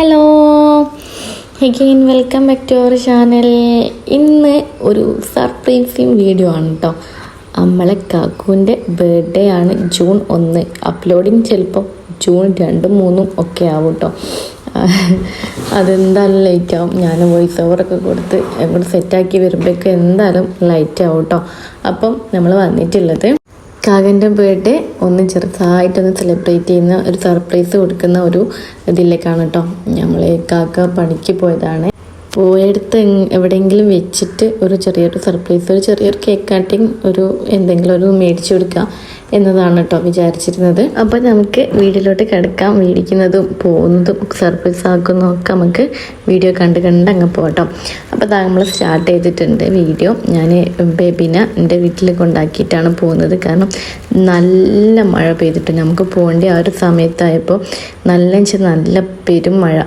Hello. Again welcome back to our channel ഇന്ന് ഒരു surprising video ആണ് കേട്ടോ നമ്മളെ കാക്കുവിന്റെ ബർത്ത്ഡേ ആണ് ജൂൺ ഒന്ന്. അപ്ലോഡിങ് ചിലപ്പോൾ ജൂൺ രണ്ടും മൂന്നും ഒക്കെ ആവും കേട്ടോ അതെന്തായാലും ലൈറ്റ് ആവും. ഞാൻ വോയിസ് ഓവറൊക്കെ കൊടുത്ത് അങ്ങോട്ട് സെറ്റാക്കി വരുമ്പോഴേക്കും എന്തായാലും ലൈറ്റ് ആവും കേട്ടോ അപ്പം നമ്മൾ വന്നിട്ടുള്ളത് കാകന്റെ ബർത്ത്ഡേ ഒന്ന് ചെറുതായിട്ടൊന്ന് സെലിബ്രേറ്റ് ചെയ്യുന്ന ഒരു സർപ്രൈസ് കൊടുക്കുന്ന ഒരു ഇതിലേക്കാണ് കേട്ടോ നമ്മൾ കാക്ക പണിക്ക് പോയതാണ്. പോയെടുത്ത് എവിടെയെങ്കിലും വെച്ചിട്ട് ഒരു ചെറിയൊരു സർപ്രൈസ് ഒരു ചെറിയൊരു കേക്ക് കട്ടിങ് ഒരു എന്തെങ്കിലും ഒരു മേടിച്ചു കൊടുക്കുക എന്നതാണ് കേട്ടോ വിചാരിച്ചിരുന്നത്. അപ്പോൾ നമുക്ക് വീട്ടിലോട്ട് കിടക്കാം മേടിക്കുന്നതും പോകുന്നതും സർപ്രൈസ് ആക്കുന്നതും ഒക്കെ നമുക്ക് വീഡിയോ കണ്ട് കണ്ട് അങ്ങ് പോകട്ടോ അപ്പോൾ അതാ നമ്മൾ സ്റ്റാർട്ട് ചെയ്തിട്ടുണ്ട് വീഡിയോ ഞാൻ ബേബിനെ എന്റെ വീട്ടിൽ കൊണ്ടാക്കിയിട്ടാണ് പോകുന്നത്. കാരണം നല്ല മഴ പെയ്തിട്ട് നമുക്ക് പോകേണ്ട ആ ഒരു സമയത്തായപ്പോൾ നല്ല നല്ല പെരും മഴ.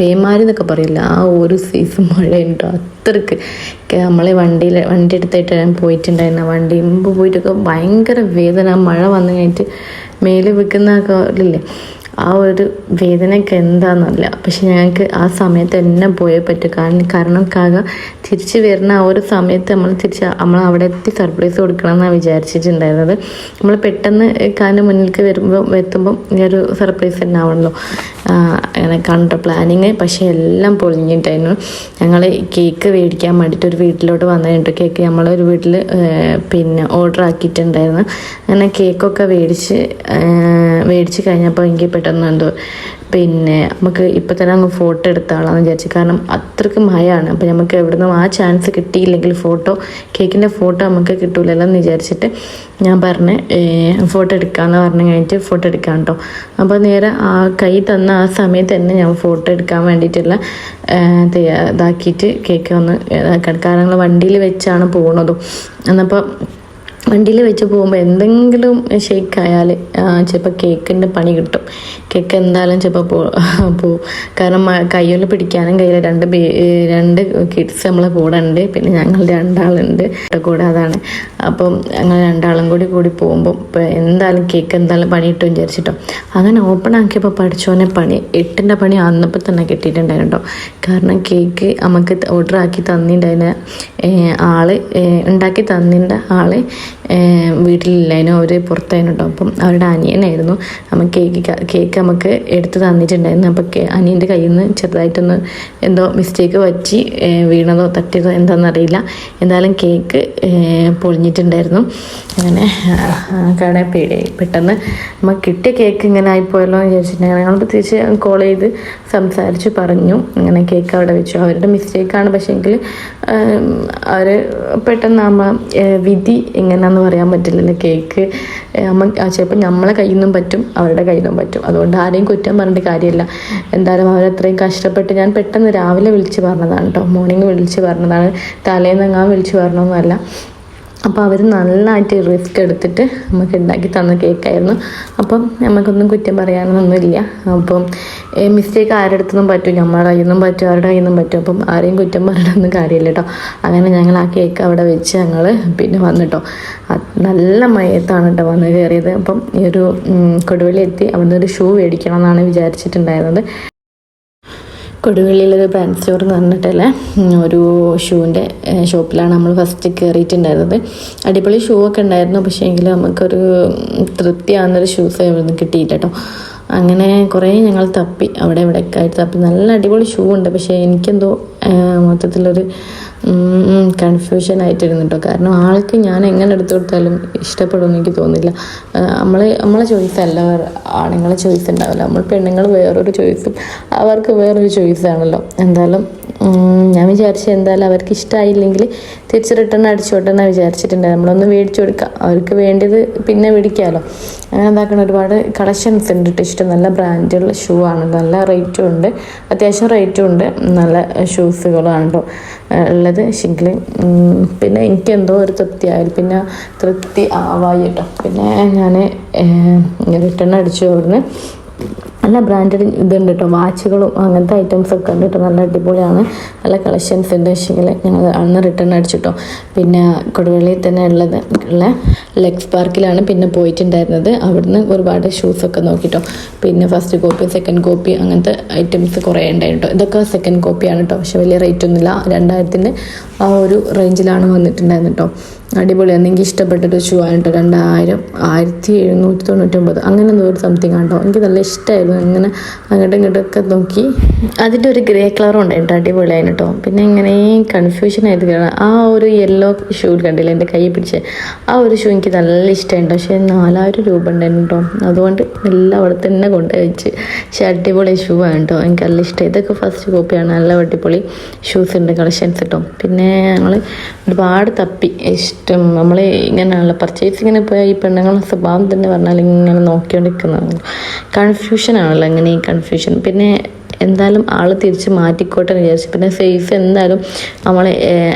പേമാരി എന്നൊക്കെ പറയില്ല? ആ ഒരു സീസൺ മഴയുണ്ടോ അത്രയ്ക്ക്. നമ്മളെ വണ്ടിയിൽ വണ്ടി എടുത്തായിട്ട് ഞാൻ പോയിട്ടുണ്ടായിരുന്നു. വണ്ടി മുമ്പ് പോയിട്ടൊക്കെ ഭയങ്കര വേദന. മഴ വന്നു കഴിഞ്ഞിട്ട് മേലെ വെക്കുന്ന ഒക്കെ ഇല്ലേ? ആ ഒരു വേദനയൊക്കെ എന്താണെന്നല്ല പക്ഷെ ഞങ്ങൾക്ക് ആ സമയത്ത് തന്നെ പോയേ പറ്റും. കാരണം കാരണം കാക തിരിച്ച് വരുന്ന ആ ഒരു സമയത്ത് നമ്മൾ തിരിച്ച് നമ്മൾ അവിടെ എത്തി സർപ്രൈസ് കൊടുക്കണം എന്നാണ് വിചാരിച്ചിട്ടുണ്ടായിരുന്നത്. നമ്മൾ പെട്ടെന്ന് കാലിന് മുന്നിലേക്ക് വരുമ്പോൾ എത്തുമ്പം ഈ ഒരു സർപ്രൈസ് തന്നെ ആവണല്ലോ. അങ്ങനെ കണ്ട പ്ലാനിങ് പക്ഷേ എല്ലാം പൊളിഞ്ഞിട്ടായിരുന്നു. ഞങ്ങൾ കേക്ക് മേടിക്കാൻ വേണ്ടിയിട്ട് ഒരു വീട്ടിലോട്ട് വന്നിട്ടുണ്ട് കേക്ക് നമ്മളൊരു വീട്ടിൽ പിന്നെ ഓർഡർ ആക്കിയിട്ടുണ്ടായിരുന്നു അങ്ങനെ കേക്കൊക്കെ മേടിച്ച് മേടിച്ച് കഴിഞ്ഞപ്പോൾ എനിക്ക് പെട്ടെന്ന് എന്തോ പിന്നെ നമുക്ക് ഇപ്പം തന്നെ അങ്ങ് ഫോട്ടോ എടുത്താളാന്ന് വിചാരിച്ചു. കാരണം അത്രയ്ക്ക് മഴയാണ്. അപ്പം നമുക്ക് എവിടുന്നും ആ ചാൻസ് കിട്ടിയില്ലെങ്കിൽ ഫോട്ടോ കേക്കിന്റെ ഫോട്ടോ നമുക്ക് കിട്ടൂലല്ലോ എന്ന് വിചാരിച്ചിട്ട് ഞാൻ പറഞ്ഞ് ഫോട്ടോ എടുക്കാമെന്ന് പറഞ്ഞു കഴിഞ്ഞിട്ട് ഫോട്ടോ എടുക്കാം കേട്ടോ അപ്പോൾ നേരെ ആ കൈ തന്ന ആ സമയത്ത് തന്നെ ഞാൻ ഫോട്ടോ എടുക്കാൻ വേണ്ടിയിട്ടുള്ള ഇതാക്കിയിട്ട് കേക്ക് ഒന്ന് കാരണം വണ്ടിയിൽ വെച്ചാണ് പോകുന്നതും എന്നപ്പോൾ വണ്ടിയിൽ വെച്ച് പോകുമ്പോൾ എന്തെങ്കിലും ഷേക്ക് ആയാൽ ചിലപ്പോൾ കേക്കിന്റെ പണി കിട്ടും. കേക്ക് എന്തായാലും ചിലപ്പോൾ പോവും. കാരണം കയ്യിൽ പിടിക്കാനും കയ്യിൽ രണ്ട് രണ്ട് കിഡ്സ് നമ്മളെ കൂടെ ഉണ്ട്. പിന്നെ ഞങ്ങൾ രണ്ടാളുണ്ട്. കൂടെ അതാണ്. അപ്പം ഞങ്ങൾ രണ്ടാളും കൂടി കൂടി പോകുമ്പോൾ എന്തായാലും കേക്ക് എന്തായാലും പണി കിട്ടും വിചാരിച്ചിട്ടോ. അങ്ങനെ ഓപ്പൺ ആക്കിയപ്പോൾ പഠിച്ചോനെ പണി. എട്ടിന്റെ പണി അന്നപ്പോൾ തന്നെ കിട്ടിയിട്ടുണ്ടായിരുന്നു കേട്ടോ കാരണം കേക്ക് നമുക്ക് ഓർഡർ ആക്കി തന്നിട്ടുണ്ടായിരുന്ന ആൾ ഉണ്ടാക്കി തന്നിന്റെ ആൾ വീട്ടിലില്ലായിരുന്നു അവർ പുറത്തായിരുന്നു കേട്ടോ അപ്പം അവരുടെ അനിയനായിരുന്നു. നമുക്ക് കേക്ക് കേക്ക് നമുക്ക് എടുത്ത് തന്നിട്ടുണ്ടായിരുന്നു. അപ്പോൾ അനിയന്റെ കയ്യിൽ നിന്ന് ചെറുതായിട്ടൊന്ന് എന്തോ മിസ്റ്റേക്ക് പറ്റി വീണതോ തട്ടിയതോ എന്താണെന്നറിയില്ല എന്തായാലും കേക്ക് പൊളിഞ്ഞിട്ടുണ്ടായിരുന്നു. അങ്ങനെ കട പേടി പെട്ടെന്ന് നമുക്ക് കിട്ടിയ കേക്ക് ഇങ്ങനെ ആയിപ്പോയല്ലോ എന്ന് വിചാരിച്ചിട്ടുണ്ടെങ്കിൽ ഞങ്ങൾ പ്രത്യേകിച്ച് കോൾ ചെയ്ത് സംസാരിച്ച് പറഞ്ഞു. അങ്ങനെ കേക്ക് അവിടെ വെച്ചു. അവരുടെ മിസ്റ്റേക്കാണ് പക്ഷേ എങ്കിൽ അവർ പെട്ടെന്ന് നമ്മൾ വിധി എങ്ങനെയാണെന്ന് പറയാൻ പറ്റില്ലല്ലോ. കേക്ക് അമ്മ ചിലപ്പോൾ നമ്മളെ കയ്യിൽ നിന്നും പറ്റും അവരുടെ കയ്യിൽ നിന്നും പറ്റും. അതുകൊണ്ട് ആരെയും കുറ്റം പറഞ്ഞിട്ട് കാര്യമില്ല. എന്തായാലും അവരത്രയും കഷ്ടപ്പെട്ട് ഞാൻ പെട്ടെന്ന് രാവിലെ വിളിച്ച് പറഞ്ഞതാണ് കേട്ടോ മോർണിംഗ് വിളിച്ച് പറഞ്ഞതാണ്. തലേന്ന് ഞാൻ വിളിച്ച് പറഞ്ഞൊന്നുമല്ല. അപ്പോൾ അവർ നന്നായിട്ട് റിസ്ക് എടുത്തിട്ട് നമുക്ക് ഉണ്ടാക്കി തന്ന കേക്കായിരുന്നു അപ്പം നമുക്കൊന്നും കുറ്റം പറയാനൊന്നുമില്ല. അപ്പം മിസ്റ്റേക്ക് ആരുടെ അടുത്തൊന്നും പറ്റും. നമ്മുടെ കയ്യിൽ നിന്നും പറ്റും അവരുടെ കയ്യിൽ നിന്നും പറ്റും. അപ്പം ആരെയും കുറ്റം പറയണമെന്നും കാര്യമില്ല കേട്ടോ അങ്ങനെ ഞങ്ങൾ ആ കേക്ക് അവിടെ വെച്ച് ഞങ്ങൾ പിന്നെ വന്നിട്ടോ. നല്ല മയത്താണ് കേട്ടോ വന്ന് കയറിയത് അപ്പം ഈ ഒരു കൊടുവലി എത്തി. അവിടുന്ന് ഒരു ഷൂ മേടിക്കണം എന്നാണ് വിചാരിച്ചിട്ടുണ്ടായിരുന്നത്. കൊടുവള്ളിയിലൊരു ബ്രാൻഡ് സ്റ്റോർ എന്ന് പറഞ്ഞിട്ടുള്ള ഒരു ഷൂവിന്റെ ഷോപ്പിലാണ് നമ്മൾ ഫസ്റ്റ് കയറിയിട്ടുണ്ടായിരുന്നത് അടിപൊളി ഷൂ ഒക്കെ ഉണ്ടായിരുന്നു. പക്ഷേ എങ്കിലും നമുക്കൊരു തൃപ്തിയാകുന്നൊരു ഷൂസ് ഇവിടുന്ന് കിട്ടിയില്ല കേട്ടോ അങ്ങനെ കുറേ ഞങ്ങൾ തപ്പി. അവിടെ ഇവിടെയൊക്കെ ആയിട്ട് തപ്പി. നല്ല അടിപൊളി ഷൂ ഉണ്ട്. പക്ഷേ എനിക്കെന്തോ മൊത്തത്തിലൊരു കൺഫ്യൂഷൻ ആയിട്ടിരുന്നു കേട്ടോ കാരണം ആൾക്ക് ഞാൻ എങ്ങനെ എടുത്തു കൊടുത്താലും ഇഷ്ടപ്പെടുമെന്ന് എനിക്ക് തോന്നില്ല. നമ്മൾ നമ്മളെ ചോയ്സ് അല്ല. ആണുങ്ങളെ ചോയ്സ് ഉണ്ടാവില്ല. നമ്മൾ പെണ്ണുങ്ങൾ വേറൊരു ചോയ്സും അവർക്ക് വേറൊരു ചോയ്സാണല്ലോ എന്തായാലും ഞാൻ വിചാരിച്ചു എന്തായാലും അവർക്ക് ഇഷ്ടമായില്ലെങ്കിൽ തിരിച്ച് റിട്ടേൺ അടിച്ചോട്ടെ എന്നാണ് വിചാരിച്ചിട്ടുണ്ട് നമ്മളൊന്ന് മേടിച്ചു കൊടുക്കാം. അവർക്ക് വേണ്ടത് പിന്നെ മേടിക്കാമല്ലോ അങ്ങനെ എന്താക്കണം ഒരുപാട് കളക്ഷൻസ് ഉണ്ട് ഇഷ്ടം നല്ല ബ്രാൻഡുള്ള ഷൂ ആണ്. നല്ല റേറ്റും ഉണ്ട്. അത്യാവശ്യം റേറ്റും ഉണ്ട്. നല്ല ഷൂസുകളാണ് ഉള്ളത്. പക്ഷെങ്കിൽ പിന്നെ എനിക്ക് എന്തോ ഒരു തൃപ്തി ആയാലും പിന്നെ തൃപ്തി ആവായി കേട്ടോ പിന്നെ ഞാൻ റിട്ടേൺ അടിച്ചു അവിടുന്ന്. നല്ല ബ്രാൻഡഡ് ഇതുണ്ട് കേട്ടോ വാച്ചുകളും അങ്ങനത്തെ ഐറ്റംസ് ഒക്കെ ഉണ്ട് കേട്ടോ നല്ല അടിപൊളിയാണ്. നല്ല കളക്ഷൻസ് ഉണ്ട്. വെച്ചെങ്കിൽ ഞങ്ങൾ അന്ന് റിട്ടേൺ അടിച്ചിട്ടോ. പിന്നെ കൊടുവള്ളിയിൽ തന്നെ ഉള്ളത് ഉള്ള ലെഗ്സ് പാർക്കിലാണ് പിന്നെ പോയിട്ടുണ്ടായിരുന്നത്. അവിടുന്ന് ഒരുപാട് ഷൂസൊക്കെ നോക്കിട്ടോ. പിന്നെ ഫസ്റ്റ് കോപ്പി സെക്കൻഡ് കോപ്പി അങ്ങനത്തെ ഐറ്റംസ് കുറേ ഉണ്ടായിരുന്നു ഇതൊക്കെ സെക്കൻഡ് കോപ്പിയാണ് കേട്ടോ പക്ഷെ വലിയ റേറ്റ് ഒന്നുമില്ല. രണ്ടായിരത്തിന്റെ ആ ഒരു റേഞ്ചിലാണ് വന്നിട്ടുണ്ടായിരുന്നു കേട്ടോ അടിപൊളിയാണ് എനിക്ക് ഇഷ്ടപ്പെട്ടൊരു ഷൂ ആണ് കേട്ടോ രണ്ടായിരം ആയിരത്തി എഴുന്നൂറ്റി തൊണ്ണൂറ്റൊമ്പത്. അങ്ങനെ എന്തോ ഒരു സംതിങ് ആണോ എനിക്ക് നല്ല ഇഷ്ടമായിരുന്നു ഇങ്ങനെ അങ്ങോട്ടും ഇങ്ങോട്ടൊക്കെ നോക്കി. അതിന്റെ ഒരു ഗ്രേ കളറും ഉണ്ടായിട്ട് അടിപൊളിയായിരുന്നു കേട്ടോ പിന്നെ ഇങ്ങനെ കൺഫ്യൂഷൻ ആയിട്ട് കാണാം ആ ഒരു യെല്ലോ ഷൂ കണ്ടില്ല? എന്റെ കൈ പിടിച്ച്. ആ ഒരു ഷൂ എനിക്ക് നല്ല ഇഷ്ടമായിട്ടോ പക്ഷേ നാലായിരം രൂപ ഉണ്ടായിരുന്നു കേട്ടോ അതുകൊണ്ട് എല്ലാം അവിടെ തന്നെ കൊണ്ടുപോയി വെച്ച്. പക്ഷേ അടിപൊളി ഷൂ ആണ് കേട്ടോ എനിക്ക് നല്ല ഇഷ്ടം. ഇതൊക്കെ ഫസ്റ്റ് കോപ്പിയാണ് നല്ല അടിപൊളി ഷൂസ് ഉണ്ട് കളക്ഷൻസ് കേട്ടോ പിന്നെ ഞങ്ങൾ ഒരുപാട് തപ്പി. ഇഷ്ടം നമ്മൾ ഇങ്ങനെയാണല്ലോ ഇങ്ങനെ പോയാൽ ഈ പെണ്ണുങ്ങളുടെ സ്വഭാവം തന്നെ പറഞ്ഞാൽ ഇങ്ങനെ നോക്കിക്കൊണ്ടിരിക്കുന്നതാണ് കൺഫ്യൂഷൻ ആണല്ലോ ഇങ്ങനെ ഈ കൺഫ്യൂഷൻ പിന്നെ എന്തായാലും ആൾ തിരിച്ച് മാറ്റിക്കോട്ടെ എന്ന് വിചാരിച്ചു. പിന്നെ സൈസ് എന്തായാലും നമ്മൾ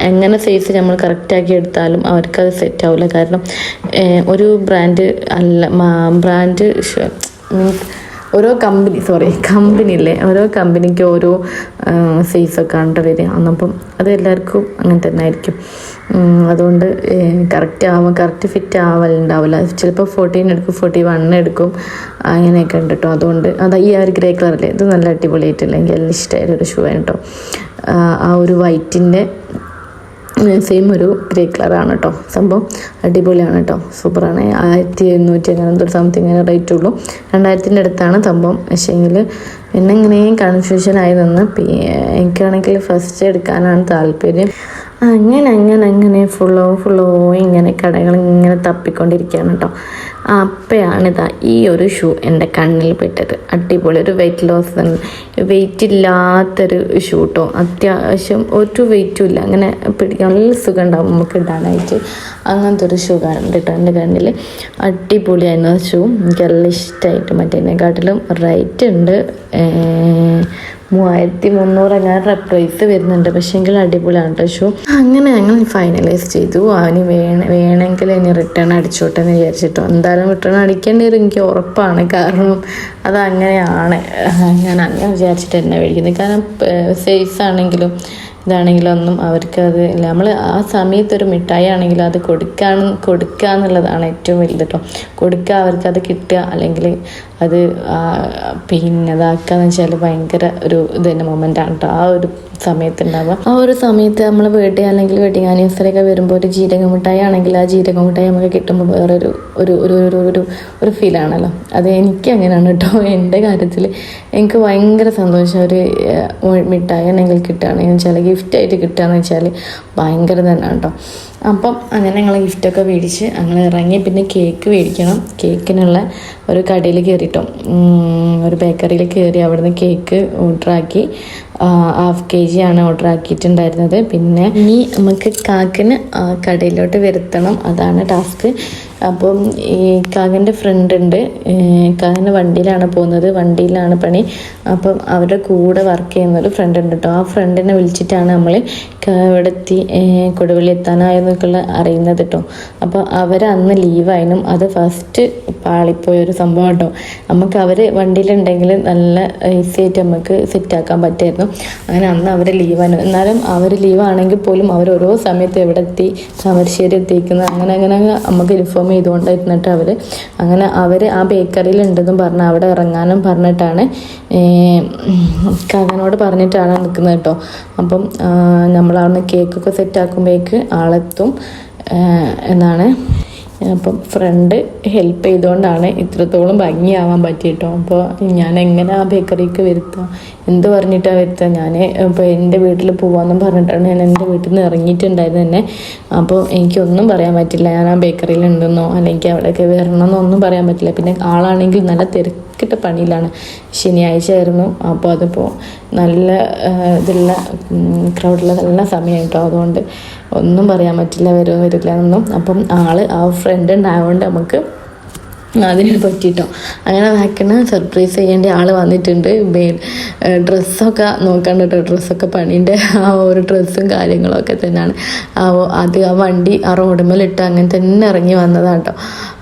എങ്ങനെ സൈസ് നമ്മൾ കറക്റ്റാക്കി എടുത്താലും അവർക്കത് സെറ്റ് ആവില്ല കാരണം ഒരു ബ്രാൻഡ് അല്ല ബ്രാൻഡ് മീൻസ് ഓരോ കമ്പനി സോറി കമ്പനി ഇല്ലേ ഓരോ കമ്പനിക്ക് ഓരോ സൈസൊക്കെ ഉണ്ട് വരിക. എന്നപ്പം അത് എല്ലാവർക്കും അങ്ങനെ തന്നെ ആയിരിക്കും. അതുകൊണ്ട് കറക്റ്റ് ആവാം കറക്റ്റ് ഫിറ്റ് ആവലുണ്ടാവില്ല ചിലപ്പോൾ ഫോർട്ടീൻ എടുക്കും ഫോർട്ടി വൺ എടുക്കും അങ്ങനെയൊക്കെ ഉണ്ട് കേട്ടോ അതുകൊണ്ട് അതാ ഈ ആ ഒരു ഗ്രേ കളറല്ലേ ഇത് നല്ല അടിപൊളിയായിട്ടില്ല. എനിക്ക് എല്ലാം ഇഷ്ടമായൊരു ഷൂ ആണ് കേട്ടോ ആ ഒരു വൈറ്റിന്റെ സെയിം ഒരു ഗ്രേ കളറാണ് കേട്ടോ സംഭവം അടിപൊളിയാണ് കേട്ടോ സൂപ്പറാണ്. ആയിരത്തി എഴുന്നൂറ്റി അങ്ങനെ എന്തോ സംതിങ് റേറ്റ് ഉള്ളൂ. രണ്ടായിരത്തിന്റെ അടുത്താണ് സംഭവം. പക്ഷേങ്കിൽ പിന്നെ ഇങ്ങനെയും കൺഫ്യൂഷനായി നിന്ന്. എനിക്കാണെങ്കിൽ ഫസ്റ്റ് എടുക്കാനാണ് താല്പര്യം. അങ്ങനെ അങ്ങനെ അങ്ങനെ ഫുള്ളോ ഫുള്ളോ ഇങ്ങനെ കടകൾ ഇങ്ങനെ തപ്പിക്കൊണ്ടിരിക്കുകയാണ് കേട്ടോ അപ്പോഴാണ് ഈ ഒരു ഷൂ എന്റെ കണ്ണിൽ പെട്ടത്. അടിപൊളി ഒരു വെയിറ്റ് ലോസ് വെയിറ്റ് ഇല്ലാത്തൊരു ഷൂ കേട്ടോ അത്യാവശ്യം ഒരു വെയിറ്റും ഇല്ല. അങ്ങനെ പിടിക്കാൻ നല്ല സുഖം ഉണ്ടാവും നമുക്ക് ഇടാനായിട്ട്. അങ്ങനത്തെ ഒരു ഷൂ കണ്ടിട്ടോ എന്റെ കണ്ണിൽ. അടിപൊളിയായിരുന്നു ആ ഷൂ എനിക്ക് നല്ല ഇഷ്ടമായിട്ട് മറ്റേതിനെക്കാട്ടിലും റേറ്റ് ഉണ്ട്. മൂവായിരത്തി മുന്നൂറ് അങ്ങനെ പ്രൈസ് വരുന്നുണ്ട്. പക്ഷേ എങ്കിൽ അടിപൊളിയാണ് കേട്ടോ ഷൂ അങ്ങനെ ഞങ്ങൾ ഫൈനലൈസ് ചെയ്തു. അവന് വേണ വേണമെങ്കിൽ ഇനി റിട്ടേൺ അടിച്ചോട്ടെ എന്ന് വിചാരിച്ചിട്ടോ. എന്തായാലും റിട്ടേൺ അടിക്കേണ്ടി വരും എനിക്ക് ഉറപ്പാണ്. കാരണം അത് അങ്ങനെയാണ് ഞാൻ അങ്ങനെ വിചാരിച്ചിട്ട് തന്നെ മേടിക്കുന്നത് കാരണം സേഫ് ആണെങ്കിലും ഇതാണെങ്കിലും ഒന്നും അവർക്ക് ഇല്ല. നമ്മൾ ആ സമയത്ത് ഒരു മിഠായി ആണെങ്കിലും അത് കൊടുക്കാൻ കൊടുക്കുക എന്നുള്ളതാണ് ഏറ്റവും വലുത് കേട്ടോ കൊടുക്കുക അവർക്ക് അത് കിട്ടുക. അല്ലെങ്കിൽ അത് പിന്നെ അതാക്കാന്ന് വെച്ചാൽ ഭയങ്കര ഒരു ഇത് തന്നെ മൊമെന്റ് ആണ് കേട്ടോ ആ ഒരു സമയത്ത് ഉണ്ടാവുക ആ ഒരു സമയത്ത് നമ്മൾ വീട്ടിൽ അല്ലെങ്കിൽ വെഡിങ് ആനിവേഴ്സറി ഒക്കെ വരുമ്പോൾ ഒരു ജീരക മിഠായി ആണെങ്കിൽ ആ ജീരക മിഠായി നമുക്ക് കിട്ടുമ്പോൾ വേറൊരു ഒരു ഒരു ഒരു ഒരു ഒരു ഫീലാണല്ലോ അത് എനിക്ക് അങ്ങനെയാണ് കേട്ടോ എന്റെ കാര്യത്തിൽ എനിക്ക് ഭയങ്കര സന്തോഷം. ഒരു മിഠായി ആണെങ്കിൽ കിട്ടുകയാണെങ്കിൽ വെച്ചാൽ ഗിഫ്റ്റായിട്ട് കിട്ടുകയെന്ന് വെച്ചാൽ ഭയങ്കര തന്നെയാണ് കേട്ടോ അപ്പം അങ്ങനെ ഞങ്ങൾ ഗിഫ്റ്റൊക്കെ മേടിച്ച് അങ്ങനെ ഇറങ്ങി പിന്നെ കേക്ക് മേടിക്കണം. കേക്കിനുള്ള ഒരു കടയിൽ കയറിയിട്ടോ. ഒരു ബേക്കറിയിൽ കയറി അവിടുന്ന് കേക്ക് ഓർഡറാക്കി ഹാഫ് കെ ജി ആണ് ഓർഡർ ആക്കിയിട്ടുണ്ടായിരുന്നത്. പിന്നെ ഇനി നമുക്ക് കാക്കിന് കടയിലോട്ട് വരുത്തണം. അതാണ് ടാസ്ക് അപ്പം ഈ കാകന്റെ ഫ്രണ്ട് ഉണ്ട്. കാകന്റെ വണ്ടിയിലാണ് പോകുന്നത്. വണ്ടിയിലാണ് പണി. അപ്പം അവരുടെ കൂടെ വർക്ക് ചെയ്യുന്ന ഒരു ഫ്രണ്ട് ഉണ്ട് കേട്ടോ ആ ഫ്രണ്ടിനെ വിളിച്ചിട്ടാണ് നമ്മൾ ഇവിടെ എത്തി കൊടുവള്ളി എത്താനായെന്നൊക്കെയുള്ള അറിയുന്നത് കേട്ടോ അപ്പോൾ അവർ അന്ന് ലീവായിരുന്നു അത് ഫസ്റ്റ് പാളിപ്പോയ ഒരു സംഭവം കേട്ടോ നമുക്ക് അവർ വണ്ടിയിലുണ്ടെങ്കിൽ നല്ല ഈസി ആയിട്ട് നമുക്ക് സെറ്റാക്കാൻ പറ്റുമായിരുന്നു അങ്ങനെ അന്ന് അവർ ലീവാണ് എന്നാലും അവർ ലീവാണെങ്കിൽ പോലും അവർ ഓരോ സമയത്ത് എവിടെ എത്തി താമരശ്ശേരി എത്തിക്കുന്നത് അങ്ങനെ അങ്ങനെ നമുക്ക് ഇൻഫോം ചെയ്തുകൊണ്ടിരുന്നിട്ട് അവർ അങ്ങനെ അവർ ആ ബേക്കറിയിൽ ഉണ്ടെന്നും പറഞ്ഞ് അവിടെ ഇറങ്ങാനും പറഞ്ഞിട്ടാണ് കഥനോട് പറഞ്ഞിട്ടാണ് നിൽക്കുന്നത് കേട്ടോ. അപ്പം നമ്മൾ അവിടുന്ന് കേക്കൊക്കെ സെറ്റ് ആക്കുമ്പോഴേക്ക് ആളെത്തും എന്നാണ് അപ്പം ഫ്രണ്ട് ഹെൽപ്പ് ചെയ്തുകൊണ്ടാണ് ഇത്രത്തോളം ഭംഗിയാവാൻ പറ്റിയിട്ടോ. അപ്പോൾ ഞാൻ എങ്ങനെ ആ ബേക്കറിക്ക് വരുത്തുക എന്ത് പറഞ്ഞിട്ടാണ് വരുത്തുക ഞാൻ ഇപ്പോൾ എന്റെ വീട്ടിൽ പോകാമെന്നും പറഞ്ഞിട്ടാണ് ഞാൻ എന്റെ വീട്ടിൽ നിന്ന് ഇറങ്ങിയിട്ടുണ്ടായിരുന്നു തന്നെ അപ്പോൾ എനിക്കൊന്നും പറയാൻ പറ്റില്ല. ഞാൻ ആ ബേക്കറിയിൽ ഉണ്ടെന്നോ അല്ലെങ്കിൽ അവിടെയൊക്കെ വരണമെന്നോ ഒന്നും പറയാൻ പറ്റില്ല. പിന്നെ ആളാണെങ്കിൽ നല്ല തിരക്കിട്ട പണിയിലാണ്. ശനിയാഴ്ച ആയിരുന്നു അപ്പോൾ അതിപ്പോൾ നല്ല ഇതുള്ള ക്രൗഡുള്ള നല്ല സമയം കേട്ടോ. അതുകൊണ്ട് ഒന്നും പറയാൻ പറ്റില്ല വരുമോ വരില്ല എന്നൊന്നും. അപ്പം ആൾ ആ ഫ്രണ്ട് ഉണ്ടായതുകൊണ്ട് നമുക്ക് അതിന് പറ്റിയിട്ടോ അങ്ങനെ വാക്കണ സർപ്രൈസ് ചെയ്യേണ്ട ആൾ വന്നിട്ടുണ്ട്. ഡ്രസ്സൊക്കെ നോക്കണ്ട കേട്ടോ. ഡ്രസ്സൊക്കെ പണീന്റെ ആ ഒരു ഡ്രസ്സും കാര്യങ്ങളൊക്കെ തന്നെയാണ് ആ അത് ആ വണ്ടി ആ റോഡുമേലിട്ട് അങ്ങനെ തന്നെ ഇറങ്ങി വന്നതാണ് കേട്ടോ.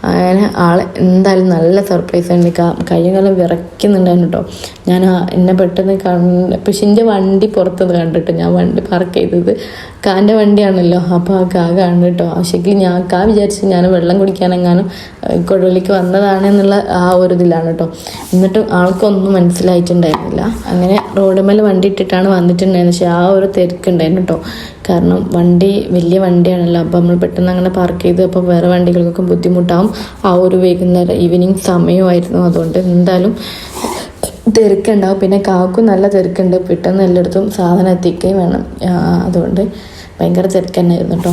അങ്ങനെ ആൾ എന്തായാലും നല്ല സർപ്രൈസ് ഉണ്ട് കയ്യും കാലം വിറയ്ക്കുന്നുണ്ടായിരുന്നു കേട്ടോ ഞാൻ എന്നെ പെട്ടെന്ന് കണ്ട് പക്ഷെ വണ്ടി പുറത്തത് കണ്ടിട്ട് ഞാൻ വണ്ടി പാർക്ക് ചെയ്തത് കാന്റെ വണ്ടിയാണല്ലോ. അപ്പോൾ ആ കാ കണ്ടിട്ടോ ശരിക്കും ഞാൻ കാ വിചാരിച്ച് ഞാൻ വെള്ളം കുടിക്കാനെങ്ങാനും ഏഹ്, കൊടുവള്ളിക്ക് വന്നതാണ് എന്നുള്ള ആ ഒരു ഇതിലാണ് കേട്ടോ എന്നിട്ടും ആൾക്കൊന്നും മനസ്സിലായിട്ടുണ്ടായിരുന്നില്ല. അങ്ങനെ റോഡ് മേലെ വണ്ടി ഇട്ടിട്ടാണ് വന്നിട്ടുണ്ടായിരുന്നത്. പക്ഷേ ആ ഒരു തിരക്കുണ്ടായിരുന്നു കേട്ടോ കാരണം വണ്ടി വലിയ വണ്ടിയാണല്ലോ. അപ്പോൾ നമ്മൾ പെട്ടെന്ന് അങ്ങനെ പാർക്ക് ചെയ്ത് അപ്പോൾ വേറെ വണ്ടികൾക്കൊക്കെ ബുദ്ധിമുട്ടാവും. ആ ഒരു വൈകുന്നേരം ഈവനിങ് സമയമായിരുന്നു. അതുകൊണ്ട് എന്തായാലും തിരക്കുണ്ടാവും. പിന്നെ കാക്കും നല്ല തിരക്കുണ്ട്. പെട്ടെന്ന് എല്ലായിടത്തും സാധനം എത്തിക്കുകയും വേണം. അതുകൊണ്ട് ഭയങ്കര തിരക്ക് തന്നെയായിരുന്നു കേട്ടോ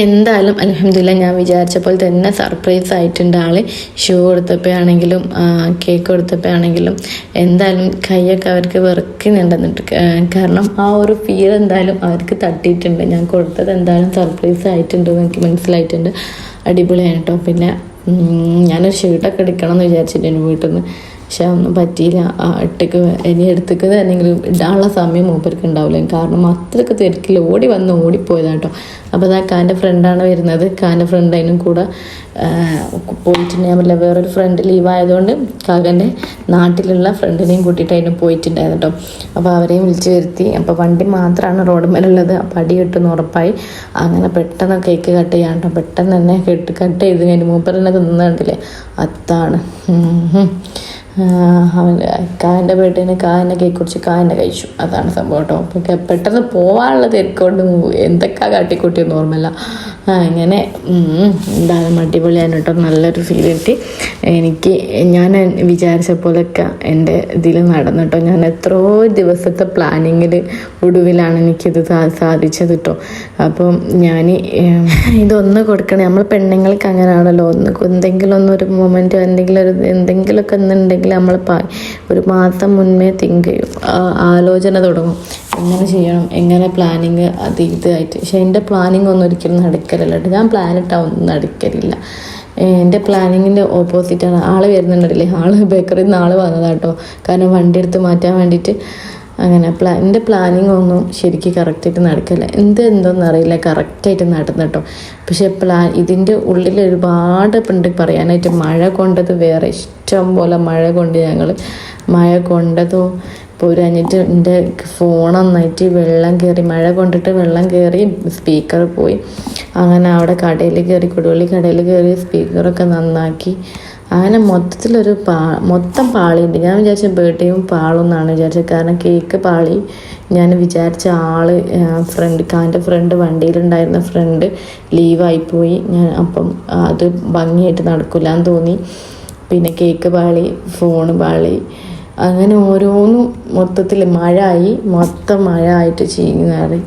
എന്തായാലും അലഹമില്ല ഞാൻ വിചാരിച്ച പോലെ തന്നെ സർപ്രൈസ് ആയിട്ടുണ്ട് ആൾ. Shoe കൊടുത്തപ്പോഴാണെങ്കിലും cake കൊടുത്തപ്പോഴാണെങ്കിലും. എന്തായാലും കൈയൊക്കെ അവർക്ക് വെറുക്കുന്നുണ്ടെന്നിട്ട് കാരണം ആ ഒരു ഫീൽ എന്തായാലും അവർക്ക് തട്ടിയിട്ടുണ്ട്. ഞാൻ കൊടുത്തത് എന്തായാലും സർപ്രൈസ് ആയിട്ടുണ്ട്. എനിക്ക് മനസ്സിലായിട്ടുണ്ട്. അടിപൊളിയാണ് കേട്ടോ പിന്നെ ഞാനൊരു ഷർട്ടൊക്കെ എടുക്കണം എന്ന് വിചാരിച്ചിട്ടുണ്ട് വീട്ടിൽ നിന്ന് പക്ഷെ ഒന്നും പറ്റിയില്ല. ആ ഇട്ടക്ക് ഇനി എടുത്തേക്ക് തന്നെങ്കിലും ഇടാനുള്ള സമയം മൂപ്പർക്ക് ഉണ്ടാവില്ല. കാരണം അത്രയ്ക്ക് തിരക്കിൽ ഓടി വന്ന് ഓടിപ്പോയതാണ് കേട്ടോ അപ്പോൾ അത് കാന്റെ ഫ്രണ്ടാണ് വരുന്നത്. കാന്റെ ഫ്രണ്ട് അതിനും കൂടെ പോയിട്ടുണ്ടെങ്കിൽ വേറൊരു ഫ്രണ്ട് ലീവായതുകൊണ്ട് കാകന്റെ നാട്ടിലുള്ള ഫ്രണ്ടിനെയും കൂട്ടിയിട്ട് അതിനും പോയിട്ടുണ്ടായിരുന്നു കേട്ടോ അപ്പോൾ അവരെയും വിളിച്ച് വരുത്തി. അപ്പോൾ വണ്ടി മാത്രമാണ് റോഡ് മേലുള്ളത്. അപ്പോൾ അടി കിട്ടുന്ന ഉറപ്പായി. അങ്ങനെ പെട്ടെന്ന് കേക്ക് കട്ട് ചെയ്യാൻ കേട്ടോ പെട്ടെന്ന് തന്നെ കെട്ട് കട്ട് ചെയ്ത് കഴിഞ്ഞ് മൂപ്പർ തന്നെ തിന്നുന്നുണ്ടല്ലേ? അത്താണ് ഉം ഉം. അവൻ കായന്റെ വീട്ടിന് കായനെ കേക്ക് കുറിച്ച് കായനെ കഴിച്ചു അതാണ് സംഭവം കേട്ടോ പെട്ടെന്ന് പോവാനുള്ള തിരക്കൊണ്ട് എന്തൊക്കെ കാട്ടിക്കൂട്ടിയെന്ന് ഓർമ്മയില്ല അങ്ങനെ എന്താ എന്തായാലും അടിപൊളിയാണ് കേട്ടോ നല്ലൊരു ഫീൽ കിട്ടി. എനിക്ക് ഞാൻ വിചാരിച്ച പോലൊക്കെ എന്റെ ഇതിൽ നടന്നു കേട്ടോ ഞാൻ എത്രയോ ദിവസത്തെ പ്ലാനിങ്ങിൽ ഒടുവിലാണ് എനിക്കിത് സാധിച്ചത് കേട്ടോ അപ്പം ഞാൻ ഇതൊന്ന് കൊടുക്കണേ. നമ്മൾ പെണ്ണുങ്ങൾക്ക് അങ്ങനെയാണല്ലോ. ഒന്ന് എന്തെങ്കിലും ഒന്നൊരു മൊമെന്റ് എന്തെങ്കിലും ഒരു എന്തെങ്കിലുമൊക്കെ ഒന്നുണ്ടെങ്കിൽ നമ്മൾ ഒരു മാസം മുന്നേ തിങ്ക് ചെയ്യും. ആലോചന തുടങ്ങും. എങ്ങനെ ചെയ്യണം എങ്ങനെ പ്ലാനിങ് അത് ഇതായിട്ട് പക്ഷെ എന്റെ പ്ലാനിങ് ഒന്നും ഒരിക്കലും നടക്കലില്ല കേട്ടോ. ഞാൻ പ്ലാൻ ഒന്നും നടക്കലില്ല. എന്റെ പ്ലാനിങ്ങിന്റെ ഓപ്പോസിറ്റാണ് ആൾ വരുന്നുണ്ടല്ലേ? ആൾ ബേക്കറിയിൽ നിന്ന് ആൾ വന്നതാട്ടോ കാരണം വണ്ടി എടുത്ത് മാറ്റാൻ വേണ്ടിയിട്ട് അങ്ങനെ പ്ലാ എന്റെ പ്ലാനിങ് ഒന്നും ശരിക്കും കറക്റ്റായിട്ട് നടക്കില്ല. എന്ത് എന്തോന്നും അറിയില്ല. കറക്റ്റായിട്ട് നടന്നു കേട്ടോ. പക്ഷെ പ്ലാ ഇതിന്റെ ഉള്ളിൽ ഒരുപാട് ഉണ്ട് പറയാനായിട്ട്. മഴ കൊണ്ടത് വേറെ ഇഷ്ടം പോലെ മഴ കൊണ്ട് ഞങ്ങൾ മഴ കൊണ്ടതോ പോരാഞ്ഞിട്ട് എന്റെ ഫോൺ നന്നായിട്ട് വെള്ളം കയറി മഴ കൊണ്ടിട്ട് വെള്ളം കയറി സ്പീക്കർ പോയി. അങ്ങനെ അവിടെ കടയിൽ കയറി കൊടുവള്ളി കടയിൽ കയറി സ്പീക്കറൊക്കെ നന്നാക്കി. അങ്ങനെ മൊത്തത്തിലൊരു പാ മൊത്തം പാളിയുണ്ട്. ഞാൻ വിചാരിച്ച ബർത്ത്ഡേയും പാളും എന്നാണ് വിചാരിച്ചത്. കാരണം കേക്ക് പാളി. ഞാൻ വിചാരിച്ച ആൾ ഫ്രണ്ട് കാന്റെ ഫ്രണ്ട് വണ്ടിയിലുണ്ടായിരുന്ന ഫ്രണ്ട് ലീവായിപ്പോയി ഞാൻ അപ്പം അത് ഭംഗിയായിട്ട് നടക്കില്ല എന്ന് തോന്നി. പിന്നെ കേക്ക് പാളി ഫോണ് പാളി. അങ്ങനെ ഓരോന്നും മൊത്തത്തിൽ മഴ ആയി. മൊത്തം മഴ ആയിട്ട് നാറി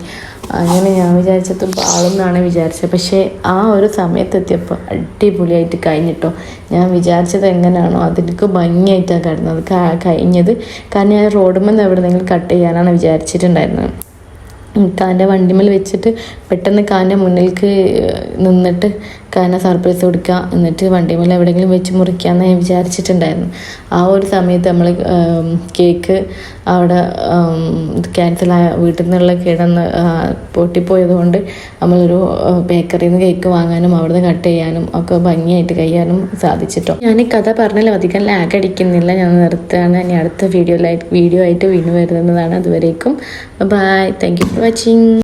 അങ്ങനെ ഞാൻ വിചാരിച്ചത് പാളുന്നാണ് വിചാരിച്ചത്. പക്ഷേ ആ ഒരു സമയത്തെത്തിയപ്പോൾ അടിപൊളിയായിട്ട് കഴിഞ്ഞിട്ടോ. ഞാൻ വിചാരിച്ചത് എങ്ങനെയാണോ അതിലേക്ക് ഭംഗിയായിട്ടാണ് കിടന്നത്. കഴിഞ്ഞത് കാരണം ഞാൻ റോഡുമെന്ന് എവിടെന്നെങ്കിലും കട്ട് ചെയ്യാനാണ് വിചാരിച്ചിട്ടുണ്ടായിരുന്നത്. കാന്റെ വണ്ടിമേൽ വെച്ചിട്ട് പെട്ടെന്ന് കാന്റെ മുന്നിലേക്ക് നിന്നിട്ട് കാനെ സർപ്രൈസ് കൊടുക്കുക. എന്നിട്ട് വണ്ടിമേൽ എവിടെയെങ്കിലും വെച്ച് മുറിക്കാമെന്ന് ഞാൻ വിചാരിച്ചിട്ടുണ്ടായിരുന്നു. ആ ഒരു സമയത്ത് നമ്മൾ കേക്ക് അവിടെ ക്യാൻസലായ വീട്ടിൽ നിന്നുള്ള കിടന്ന് പൊട്ടിപ്പോയതുകൊണ്ട് പൊട്ടിപ്പോയത് കൊണ്ട് നമ്മളൊരു ബേക്കറിയിൽ നിന്ന് കേക്ക് വാങ്ങാനും അവിടുന്ന് കട്ട് ചെയ്യാനും ഒക്കെ ഭംഗിയായിട്ട് കഴിയാനും സാധിച്ചിട്ടോ. ഞാൻ ഈ കഥ പറഞ്ഞാൽ അധികം ലാഗ് അടിക്കുന്നില്ല. ഞാൻ നിർത്തുകയാണ്. ഇനി അടുത്ത വീഡിയോയിലായിട്ട് വീഡിയോ ആയിട്ട് വീണ് വരുന്നതാണ്. അതുവരേക്കും bye thank you for watching